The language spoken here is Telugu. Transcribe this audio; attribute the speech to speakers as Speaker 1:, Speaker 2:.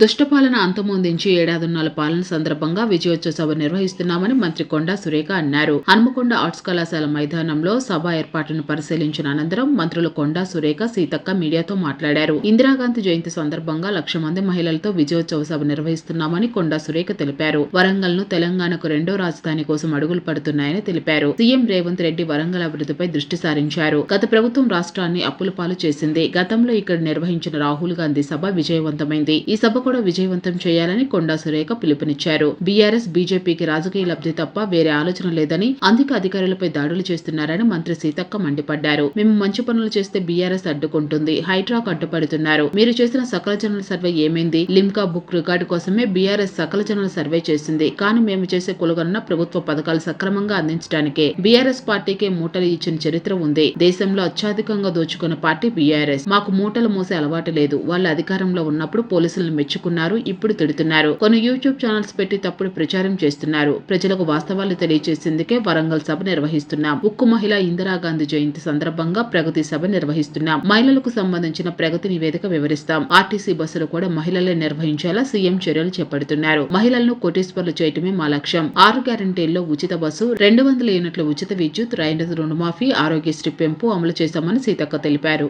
Speaker 1: దుష్టపాలన అంతమొందించి ఏడాదిన్నర పాలన సందర్భంగా విజయోత్సవ సభ నిర్వహిస్తున్నామని మంత్రి కొండా సురేఖ అన్నారు. హన్మకొండ ఆర్ట్స్ కళాశాల మైదానంలో సభ ఏర్పాటును పరిశీలించిన అనంతరం మంత్రులు కొండా సురేఖ సీతక్క మీడియాతో మాట్లాడారు. ఇందిరాగాంధీ జయంతి సందర్భంగా లక్ష మంది మహిళలతో విజయోత్సవ సభ నిర్వహిస్తున్నామని కొండా సురేఖ తెలిపారు. వరంగల్ను తెలంగాణకు రెండో రాజధాని కోసం అడుగులు పడుతున్నాయని తెలిపారు. సీఎం రేవంత్ రెడ్డి వరంగల్ అభివృద్ధిపై దృష్టి సారించారు. గత ప్రభుత్వం రాష్ట్రాన్ని అప్పుల పాలు చేసింది. గతంలో ఇక్కడ నిర్వహించిన రాహుల్ గాంధీ సభ విజయవంతమైంది. ఈ సభ కూడా విజయవంతం చేయాలని కొండా సురేఖ పిలుపునిచ్చారు. బీఆర్ఎస్ బీజేపీకి రాజకీయ లబ్ధి తప్ప వేరే ఆలోచన లేదని అందుకే అధికారులపై దాడులు చేస్తున్నారని మంత్రి సీతక్క మండిపడ్డారు. మేము మంచి పనులు చేస్తే బీఆర్ఎస్ అడ్డుకుంటుంది. హైడ్రాక్ అడ్డుపడుతున్నారు మీరు చేసిన సకల జనుల సర్వే ఏమైంది? లిమ్కా బుక్ రికార్డు కోసమే బీఆర్ఎస్ సకల జనుల సర్వే చేసింది. కానీ మేము చేసే కొలుగన్న ప్రభుత్వ పథకాలు సక్రమంగా అందించడానికే బీఆర్ఎస్ పార్టీకే మూటలు ఇచ్చిన చరిత్ర ఉంది. దేశంలో అత్యధికంగా దోచుకున్న పార్టీ బీఆర్ఎస్. మాకు మూటలు మూసే అలవాటు లేదు. వాళ్ళు అధికారంలో ఉన్నప్పుడు పోలీసులను మెచ్చుకున్నారు ఇప్పుడు తిడుతున్నారు. కొన్ని యూట్యూబ్ ఛానల్స్ పెట్టి తప్పుడు ప్రచారం చేస్తున్నారు. ప్రజలకు వాస్తవాలు తెలియజేసేందుకే వరంగల్ సభ నిర్వహిస్తున్నాం. ఉక్కు మహిళ ఇందిరాగాంధీ జయంతి సందర్భంగా ప్రగతి సభ నిర్వహిస్తున్నాం. మహిళలకు సంబంధించిన ప్రగతి నివేదిక వివరిస్తాం. ఆర్టీసీ బస్సులు కూడా మహిళలే నిర్వహించేలా సీఎం చర్యలు చేపడుతున్నారు. మహిళలను కోటేశ్వర్లు చేయటమే మా లక్ష్యం. ఆరు గ్యారంటీల్లో ఉచిత బస్సు రెండు వందల యూనిట్ల ఉచిత విద్యుత్ రైతు రుణమాఫీ ఆరోగ్యశ్రీ పెంపు అమలు చేశామని సీతక్క తెలిపారు.